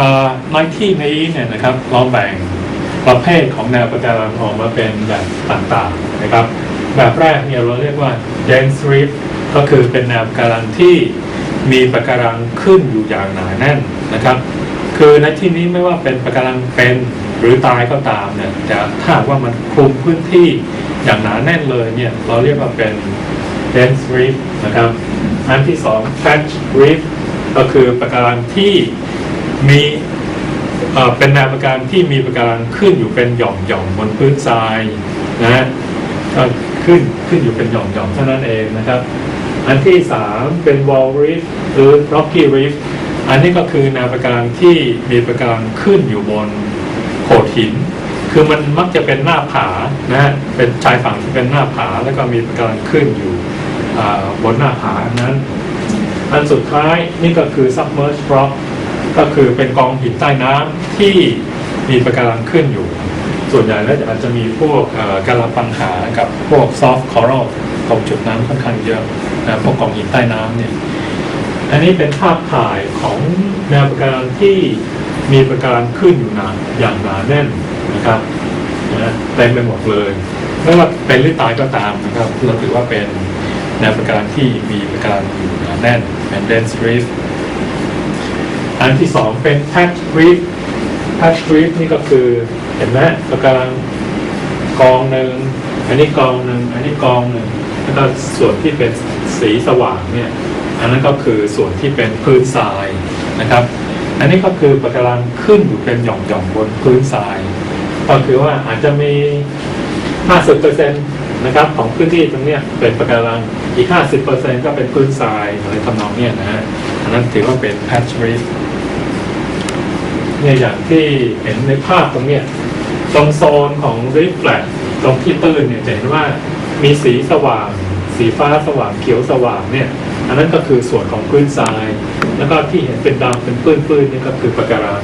่ในที่นี้เนี่ยนะครับเราแบ่งประเภทของแนวปะการังออกมาเป็นแบบต่างๆนะครับ แบบแรกเนี่ยเราเรียกว่า dense reef ก็คือเป็นแนวปะการังที่มีปะการังขึ้นอยู่อย่างหนาแน่นนะครับ คือในที่นี้ไม่ว่าเป็นปะการังเป็นหรือตายก็ตามเนี่ยแต่ถ้าว่ามันคลุมพื้นที่อย่างหนาแน่นเลยเนี่ยเราเรียกว่าเป็น dense reef นะครับ อันที่สอง patch reef ก็คือปะการังที่ มีเป็นแนวปะการที่มีปะการขึ้นอยู่เป็นหย่อมหย่อมบนพื้นทรายนะฮะก็ขึ้นขึ้นอยู่เป็นหย่อมหย่อมเท่านั้นเองนะครับ อันที่สามเป็น wall reef หรือ rocky reef อันนี้ก็คือแนวปะการที่มีปะการขึ้นอยู่บนโขดหิน คือมันมักจะเป็นหน้าผานะฮะเป็นชายฝั่งที่เป็นหน้าผาแล้วก็มีปะการขึ้นอยู่บนหน้าผานั้น อันสุดท้ายนี่ก็คือ submerged rock ก็คือเป็นกองหินใต้น้ำที่มีปะการังขึ้นอยู่ ส่วนใหญ่แล้วอาจจะมีพวกกาลาปังหากับพวก soft coral ตรงจุดนั้นค่อนข้างเยอะนะพวกกองหินใต้น้ำเนี่ยอันนี้เป็นภาพถ่ายของแนวปะการังที่มีปะการังขึ้นอยู่หนาอย่างหนาแน่นนะครับนะเต็มไปหมดเลยไม่ว่าเป็นหรือตายก็ตามนะครับ เราถือว่าเป็นแนวปะการังที่มีปะการังอยู่หนาแน่นเป็น dense reef อันที่สองเป็น patch reef patch reef นี่ก็คือเห็นไหมปะการังกองหนึ่งอันนี้กองหนึ่งอันนี้กองหนึ่งแล้วก็ส่วนที่เป็นสีสว่างเนี่ยอันนั้นก็คือส่วนที่เป็นพื้นทรายนะครับ อันนี้ก็คือปะการังขึ้นอยู่เป็นหย่อมๆบนพื้นทราย ก็คือว่าอาจจะมี 50%นะครับของพื้นที่ตรงเนี้ยเป็นปะการังอีก 50%ก็เป็นพื้นทรายอะไรทำนองเนี้ยนะฮะอันนั้นถือว่าเป็น patch reef เนี่ยอย่างที่เห็นในภาพตรงเนี้ยตรงโซนของ reef flat ตรงที่ตื้นเนี่ยจะเห็นว่ามีสีสว่าง สีฟ้าสว่างเขียวสว่างเนี่ย อันนั้นก็คือส่วนของพื้นทราย แล้วก็ที่เห็นเป็นดำเป็นปื้นๆนี่ก็คือปะการัง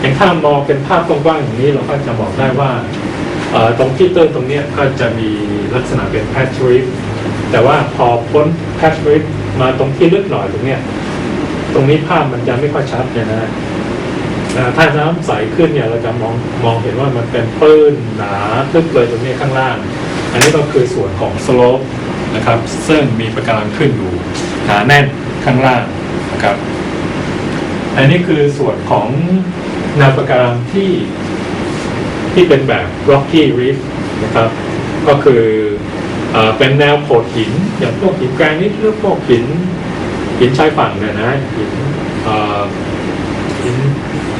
อย่างถ้ามองเป็นภาพกว้างๆอย่างนี้เราก็จะบอกได้ว่าตรงที่ตื้นตรงเนี้ยก็จะมีลักษณะเป็น patch reef แต่ว่าพอพ้น patch reef มาตรงที่ลึกหน่อยตรงเนี้ยตรงนี้ภาพมันจะไม่ค่อยชัดเนี่ยนะ ถ้าน้ำใสขึ้นเนี่ยเราจะมองมองเห็นว่ามันเป็นปื้นหนาทึบเลยตรงนี้ข้างล่าง อันนี้ก็คือส่วนของสโลปนะครับซึ่งมีประการขึ้นอยู่หนาแน่นข้างล่างนะครับอันนี้คือส่วนของแนวปะการังที่ที่เป็นแบบ rocky reef นะครับ ก็คือเอ่อเป็นแนวโขดหิน อย่างพวกหินแกรนิตหรือพวกหินหินชายฝั่งเนี่ยนะหิน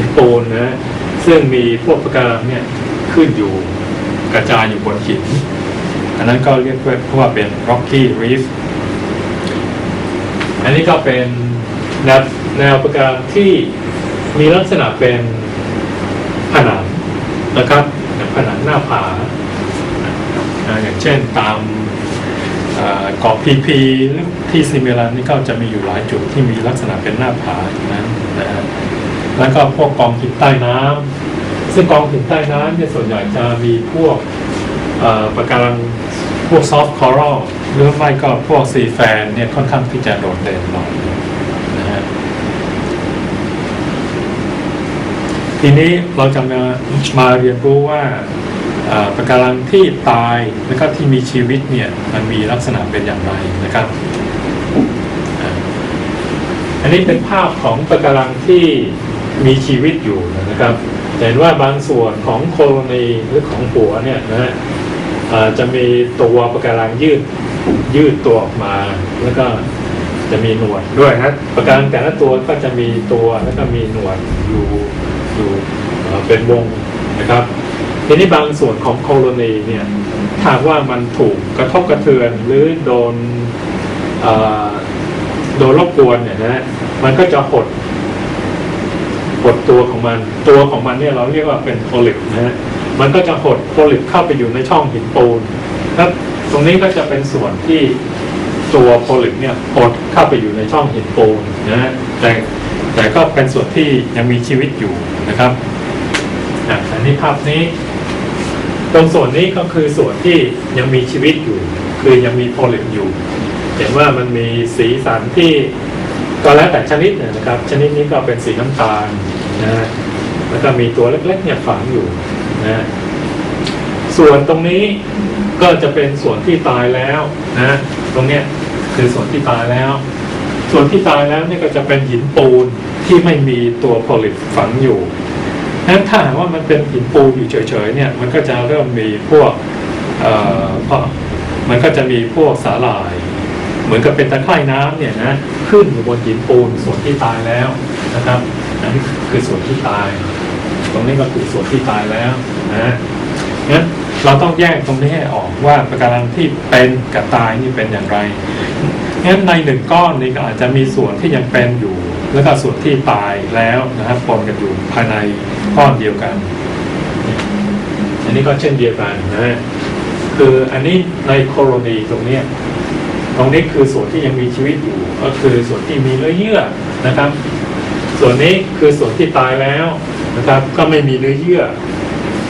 หินปูนนะซึ่งมีพวกปะการังเนี่ยขึ้นอยู่กระจายอยู่บนหิน อันนั้นก็เรียกว่าเป็น rocky reef อันนี้ก็เป็นแนวแนวปะการังที่มีลักษณะเป็นผนังนะครับผนังหน้าผาอย่างเช่นตามเอ่อเกาะพีพีที่ซิมิลันนี่ก็จะมีอยู่หลายจุดที่มีลักษณะเป็นหน้าผาอย่างนั้นนะฮะ แล้วก็พวกกองหินใต้น้ำซึ่งกองหินใต้น้ำเนี่ยส่วนใหญ่จะมีพวกอ่อปะการังพวกซอฟต์คอรัลหรือไม่ก็พวกซีแฟนเนี่ยค่อนข้างที่จะโดดเด่นหน่อยนะฮะทีนี้เราจะมามาเรียนรู้ว่าอ่อปะการังที่ตายแล้วก็ที่มีชีวิตเนี่ยมันมีลักษณะเป็นอย่างไรนะครับอ,อันนี้เป็นภาพของปะการังที่ มีชีวิตอยู่นะครับเห็นว่าบางส่วนของโคโลนีหรือของหัวเนี่ยนะฮะจะมีตัวปะการังยืดยืดตัวออกมา แล้วก็จะมีหนวดด้วยนะปะการังแต่ละตัวก็จะมีตัวแล้วก็มีหนวดอยู่อยู่เป็นวงนะครับ ทีนี้บางส่วนของโคโลนีเนี่ยถ้าว่ามันถูกกระทบกระเทือนหรือโดนโดนรบกวนเนี่ยนะมันก็จะหด ดตัวของมัน ตัวของมันเนี่ยเราเรียกว่าเป็นโพลิปนะฮะมันก็จะหดโพลิปเข้าไปอยู่ในช่องหินปูนแล้วตรงนี้ก็จะเป็นส่วนที่ตัวโพลิปเนี่ยหดเข้าไปอยู่ในช่องหินปูนนะฮะแต่แต่ก็เป็นส่วนที่ยังมีชีวิตอยู่นะครับอันนี้ภาพนี้ ตรงส่วนนี้ก็คือส่วนที่ยังมีชีวิตอยู่ คือยังมีโพลิปอยู่เห็นว่ามันมีสีสันที่ก็แล้วแต่ชนิดนนะครับ ชนิดนี้ก็เป็นสีน้ำตาล นะฮะแล้วก็มีตัวเล็กๆเนี่ยฝังอยู่นะส่วนตรงนี้ก็จะเป็นส่วนที่ตายแล้วนะตรงเนี้ยคือส่วนที่ตายแล้ว ส่วนที่ตายแล้วเนี่ยก็จะเป็นหินปูนที่ไม่มีตัวผลิตฝังอยู่นั้นถ้าหากว่ามันเป็นหินปูนอยู่เฉยๆเนี่ยมันก็จะเริ่มมีพวกเอ่อพมันก็จะมีพวกสาหร่าย เหมือนกับเป็นตะไคร่น้ำเนี่ยนะขึ้นอยู่บนหินปูนส่วนที่ตายแล้วนะครับ นนี้คือส่วนที่ตาย ตรงนี้ก็คือส่วนที่ตายแล้วนะงั้นเราต้องแยกตรงนี้ให้ออกว่าปะการังที่เป็นกับตายนี่เป็นอย่างไรงั้นในหนึ่งก้อนนี้ก็อาจจะมีส่วนที่ยังเป็นอยู่ แล้วก็ส่วนที่ตายแล้วนะครับปนกันอยู่ภายในก้อนเดียวกัน อันนี้ก็เช่นเดียวกันนะคืออันนี้ในโคโรนีตรงเนี้ตรงนี้คือส่วนที่ยังมีชีวิตอยู่ ก็คือส่วนที่มีเนื้อเยื่อนะครับ ส่วนนี้คือส่วนที่ตายแล้วนะครับ ก็ไม่มีเนื้อเยื่อ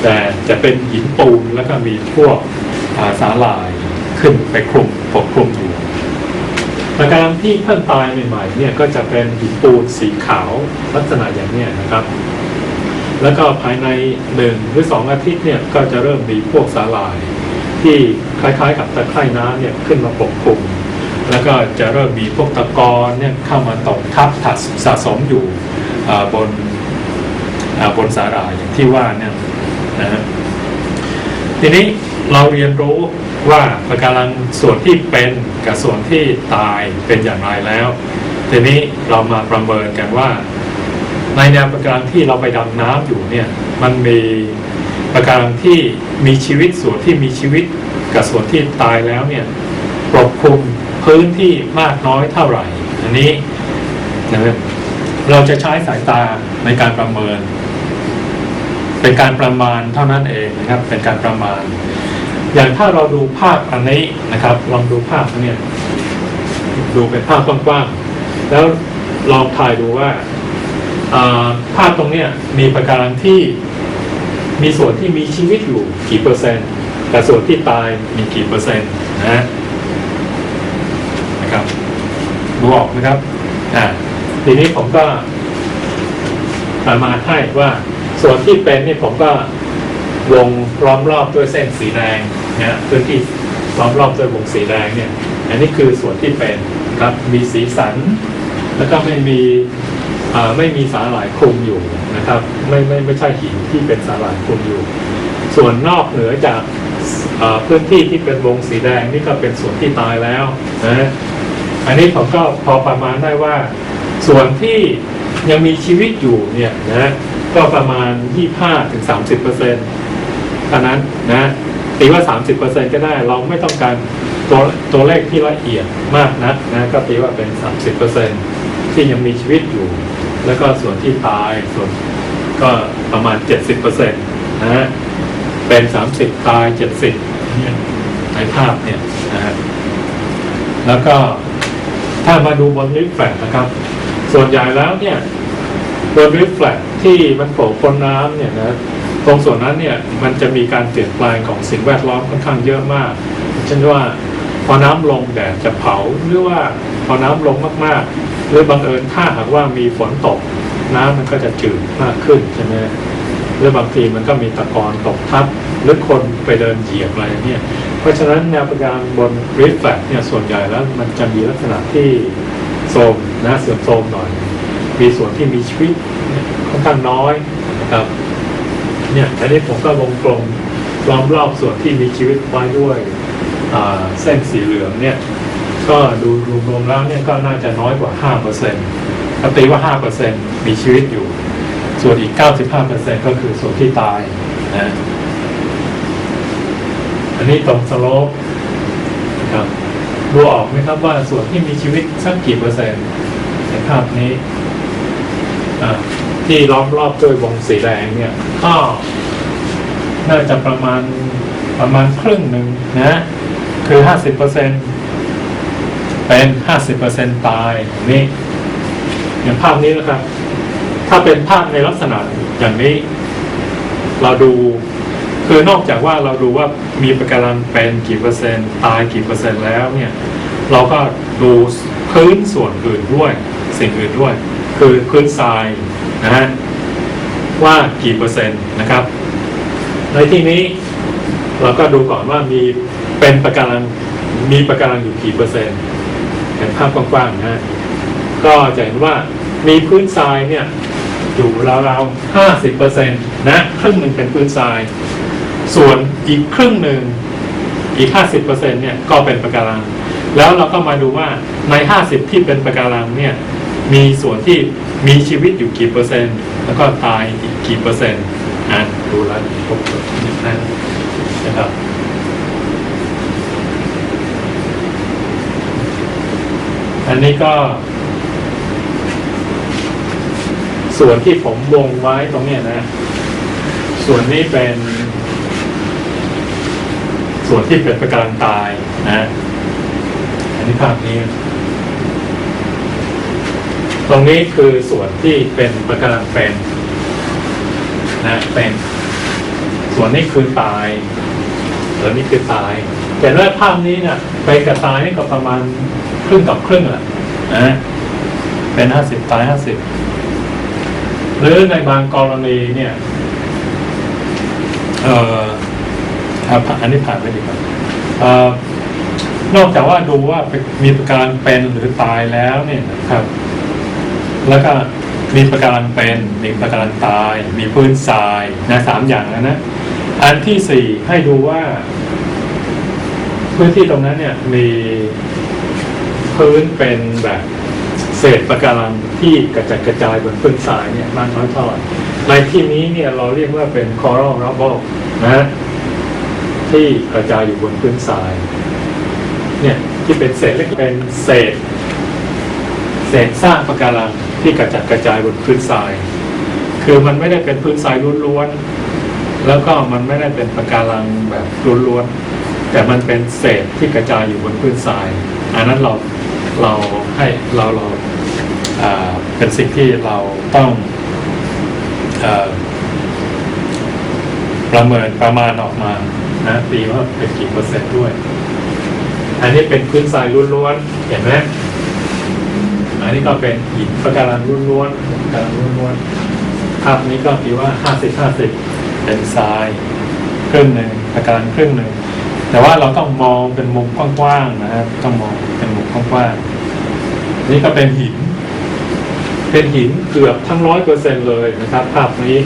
แต่จะเป็นหินปูนแล้วก็มีพวกาสาหร่ายขึ้นไปคลุมปกคลุมอยู่ปะการที่เพิ่งตายใหม่ๆเนี่ยก็จะเป็นหินปูนสีขาวลักษณะอย่างนี้นะครับ แล้วก็ภายในหนึ่งหรือสองอาทิตย์เนี่ยก็จะเริ่มมีพวกสาหร่ายที่คล้ายๆกับตะไคร่น้ำเนี่ยขึ้นมาปกคลุม แล้วก็จะเริ่มมีพวกตะกอนเนี่ยเข้ามาตกทับถัดสะสมอยู่บนบนสาหร่ายอย่างที่ว่าเนี่ยนะฮะทีนี้เราเรียนรู้ว่าปะการังส่วนที่เป็นกับส่วนที่ตายเป็นอย่างไรแล้ว ทีนี้เรามาประเมินกันว่า ในแนวปะการังที่เราไปดำน้ำอยู่เนี่ยมันมีปะการังที่มีชีวิตส่วนที่มีชีวิตกับส่วนที่ตายแล้วเนี่ยปกคลุม พื้นที่มากน้อยเท่าไหร่ อันนี้นะครับเราจะใช้สายตาในการประเมิน เป็นการประมาณเท่านั้นเองนะครับ เป็นการประมาณ อย่างถ้าเราดูภาพอันนี้นะครับ ลองดูภาพนเนี้ยดูเป็นภาพกว้างๆแล้วลองทายดูว่าภาพตรงเนี้ยมีปะการังที่มีส่วนที่มีชีวิตอยู่กี่เปอร์เซ็นต์ แต่ส่วนที่ตายมีกี่เปอร์เซ็นต์นะนะครับดู ออกไหมครับอ่าทีนี้ผมก็ประมาณให้ว่าส่วนที่เป็นนี่ผมก็วงล้อมรอบด้วยเส้นสีแดงนะพื้นที่ล้อมรอบด้วยวงสีแดงเนี่ย อันนี้คือส่วนที่เป็นครับมีสีสัน แล้วก็ไม่มีไม่มีสาหร่ายคลุมอยู่นะครับ ไม่ไม่ไม่ใช่หินที่เป็นสาหร่ายคลุมอยู่ ส่วนนอกเหนือจากพื้นที่ที่เป็นวงสีแดงนี่ก็เป็นส่วนที่ตายแล้วนะ อันนี้ผมก็พอประมาณได้ว่า ส่วนที่ยังมีชีวิตอยู่เนี่ยนะก็ประมาณ 25-30%ถึง30เปอร์เซ็นต์เท่านั้นนะตีว่า 30%ก็ได้เราไม่ต้องการตัวตัวเลขที่ละเอียดมากนักนะก็ตีว่าเป็น 30%ที่ยังมีชีวิตอยู่ แล้วก็ส่วนที่ตายส่วนก็ประมาณ 70%นะฮะเป็น 30 ตาย 70เนี่ยในภาพเนี่ยนะฮะแล้วก็ ถ้ามาดูบนลิฟแฟลตนะครับ ส่วนใหญ่แล้วเนี่ยบนริฟแฟลตที่มันโผล่พ้นน้ำเนี่ยนะตรงส่วนนั้นเนี่ยมันจะมีการเปลี่ยนแปลงของสิ่งแวดล้อมค่อนข้างเยอะมากเช่นว่าพอน้ำลงแดดจะเผาหรือว่าพอน้ำลงมากๆหรือบังเอิญถ้าหากว่ามีฝนตก น้ำมันก็จะจืดมากขึ้นใช่ไหมหรือบางทีมันก็มีตะกอนตกทับหรือคนไปเดินเหยียบอะไรเนี่ย ราะฉะนั้นแนวปะการังบนริฟแฟลตเนี่ยส่วนใหญ่แล้วมันจะมีลักษณะที่โทมนะเสื่อมโทรมหน่อย มีส่วนที่มีชีวิตค่อนข้างน้อยนะครับเนี่ยอันนี้ผมก็วงกลมล้อมรอบส่วนที่มีชีวิตไว้ด้วยเส้นสีเหลืองเนี่ยก็ดูรวมๆแล้วเนี่ยก็น่าจะน้อยกว่า5%ปกติว่า 5%มีชีวิตอยู่ ส่วนอีก 95%ก็คือส่วนที่ตายนะ อันนี้ตรงสโลปนะครับดูออกไหมครับว่าส่วนที่มีชีวิตสักกี่เปอร์เซ็นต์ในภาพนี้ที่ล้อมรอบด้วยวงสีแดงเนี่ยก็น่าจะประมาณประมาณครึ่งหนึ่งนะคือห้าสิบเปอร์เซ็นเป็นห้าสิบเปอร์เซ็นตายนี่อย่างภาพนี้นะครับ ถ้าเป็นภาพในลักษณะอย่างนี้ เราดู คือนอกจากว่าเราดูว่ามีประการังเป็นกี่เปอร์เซ็นต์ตายกี่เปอร์เซ็นต์แล้วเนี่ยเราก็ดูพื้นส่วนอื่นด้วยสิ่งอื่นด้วย คือพื้นทรายนะฮะว่ากี่เปอร์เซ็นต์นะครับ ในที่นี้เราก็ดูก่อนว่ามีเป็นประการังมีประการังอยู่กี่เปอร์เซ็นต์เห็นภาพกว้างๆนะฮะก็จะเห็นว่ามีพื้นทรายเนี่ยอยู่ราวๆห้าสิบเปอร์เซ็นต์นะครึ่งหนึ่งเป็นพื้นทราย ส่วนอีกครึ่งหนึ่งอีกห้าสิบเปอร์เซ็นต์เนี่ยก็เป็นปะการัง แล้วเราก็มาดูว่าในห้าสิบที่เป็นปะการังเนี่ยมีส่วนที่มีชีวิตอยู่กี่เปอร์เซ็นต์ แล้วก็ตายอีกกี่เปอร์เซ็นต์อ่านดูแล้วพบนิดนั้นนะครับอันนี้ก็ ส่วนที่ผมวงไว้ตรงเนี้ยนะ ส่วนนี้เป็น ส่วนที่เป็นประการตายนะอันนี้ภาพนี้ ตรงนี้คือส่วนที่เป็นประการเป็นนะเป็นส่วนนี้คือตายส่วนนี้คือตาย แต่ว่าภาพนี้เนี่ยไปกับตายนี่ก็ประมาณครึ่งกับครึ่งแหละนะเป็นห้าสิบตายห้าสิบหรือในบางกรณีเนี่ย เอ่อ ครับอันนี้ผ่านไปดีกว่าเอ่อนอกจากว่าดูว่ามีประการเป็นหรือตายแล้วเนี่ยนะครับ แล้วก็มีประการังเป็นมีประการังตาย มีพื้นทรายนะสามอย่างแล้วนะอันที่สี่ให้ดูว่า พื้นที่ตรงนั้นเนี่ยมีพื้นเป็นแบบเศษประการังที่กระจัดกระจายบนพื้นทรายเนี่ยมากน้อยเท่าไหร่ในที่นี้เนี่ยเราเรียกว่าเป็น coral rubble นะ ที่กระจายอยู่บนพื้นทรายเนี่ยที่เป็นเศษเล็กเป็นเศษ เศษสร้างปะการังที่กระจัดกระจายบนพื้นทราย คือมันไม่ได้เป็นพื้นทรายล้วนๆแล้วก็มันไม่ได้เป็นปะการังแบบล้วนๆแต่มันเป็นเศษที่กระจายอยู่บนพื้นทราย อันนั้นเราเราให้เราเราเป็นสิ่งที่เราต้องอประเมินประมาณออกมา นะตีว่าเป็นกี่เปอร์เซ็นต์ด้วย อันนี้เป็นพื้นทรายล้วนๆเห็นไหมอันนี้ก็เป็นหินปะการังล้วนๆปะการังล้วนๆภาพนี้ก็ถือว่าห้าสิบห้าสิบเป็นทรายครึ่งหนึ่งปะการังครึ่งหนึ่งแต่ว่าเราต้องมองเป็นมุมกว้างๆนะครับต้องมองเป็นมุมกว้างๆนี่ก็เป็นหิน เป็นหินเกือบทั้งร้อยเปอร์เซ็นเลยนะครับ ภาพนี้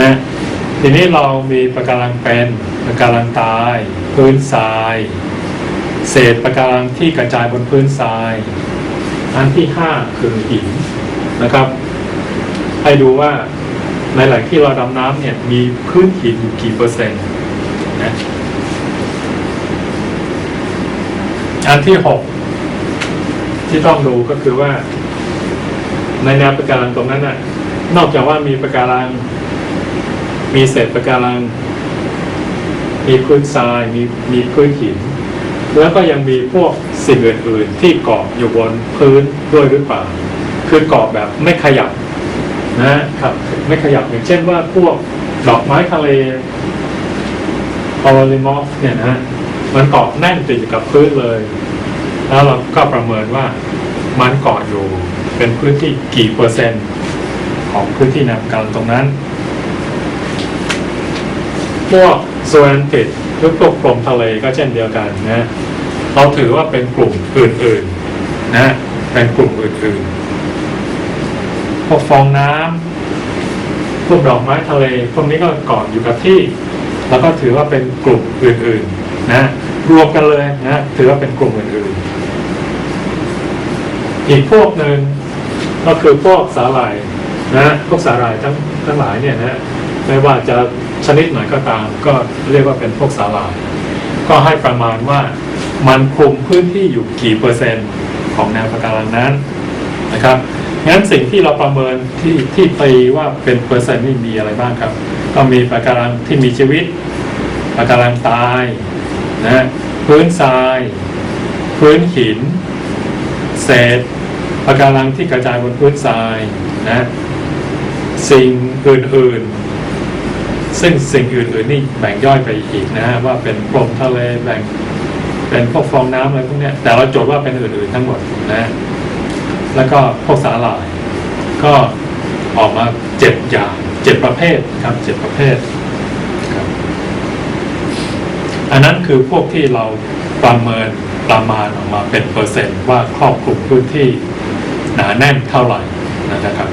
นะ ทีนี้เรามีประการังเป็นประการังตาย พื้นทราย เศษประการังที่กระจายบนพื้นทราย อันที่ห้าคือหินนะครับ ให้ดูว่าในแหล่งที่เราดำน้ำเนี่ยมีพื้นหินอยู่กี่เปอร์เซ็นต์นะอันที่หกที่ต้องดูก็คือว่า ในแนวประการังตรงนั้นน่ะนอกจากว่ามีประการัง มีเศษปะการัง มีพื้นทรายมีมีพื้นหิน แล้วก็ยังมีพวกสิ่งอื่นๆที่เกาะอยู่บนพื้นด้วยหรือเปล่า คือเกาะแบบไม่ขยับนะครับไม่ขยับอย่างเช่นว่าพวกดอกไม้ทะเลพอลิมอฟเนี่ยนะฮะมันเกาะแน่นติดอยู่กับพื้นเลย แล้วเราก็ประเมินว่ามันเกาะอยู่เป็นพื้นที่กี่เปอร์เซ็นต์ของพื้นที่นาการตรงนั้น พวกโซแอนติดหรือพวกกลมทะเลก็เช่นเดียวกันนะเราถือว่าเป็นกลุ่มอื่นๆนะเป็นกลุ่มอื่นๆพวกฟองน้ำพวกดอกไม้ทะเลพวกนี้ก็เกาะอยู่กับที่ แล้วก็ถือว่าเป็นกลุ่มอื่นๆนะรวมกันเลยนะถือว่าเป็นกลุ่มอื่นๆอีกพวกหนึ่งก็คือพวกสาหร่ายนะพวกสาหร่ายทั้งทั้งหลายเนี่ยนะไม่ว่าจะ ชนิดไหนก็ตาม ก็เรียกว่าเป็นพวกสาหร่ายก็ให้ประมาณว่ามันคลุมพื้นที่อยู่กี่เปอร์เซ็นต์ของแนวปะการังนั้นนะครับงั้นสิ่งที่เราประเมินที่ที่ตีว่าเป็นเปอร์เซ็นต์นี่มีอะไรบ้างครับ ก็มีปะการังที่มีชีวิตปะการังตายนะพื้นทราย พื้นหิน เศษปะการังที่กระจายบนพื้นทรายนะสิ่งอื่นๆ ซึ่งสิ่งอื่นๆนี่แบ่งย่อยไปอีกนะฮะว่าเป็นกลมทะเลแบ่งเป็นพวกฟองน้ำอะไรพวกเนี้ยแต่เราจดว่าเป็นอื่นๆทั้งหมดนะแล้วก็พวกสาหร่ายก็ออกมาเจ็ดอย่างเจ็ดประเภทครับเจ็ดประเภทครับอันนั้นคือพวกที่เราประเมินประมาณออกมาเป็นเปอร์เซ็นต์ว่าครอบคลุมพื้นที่หนาแน่นเท่าไหร่นะครับ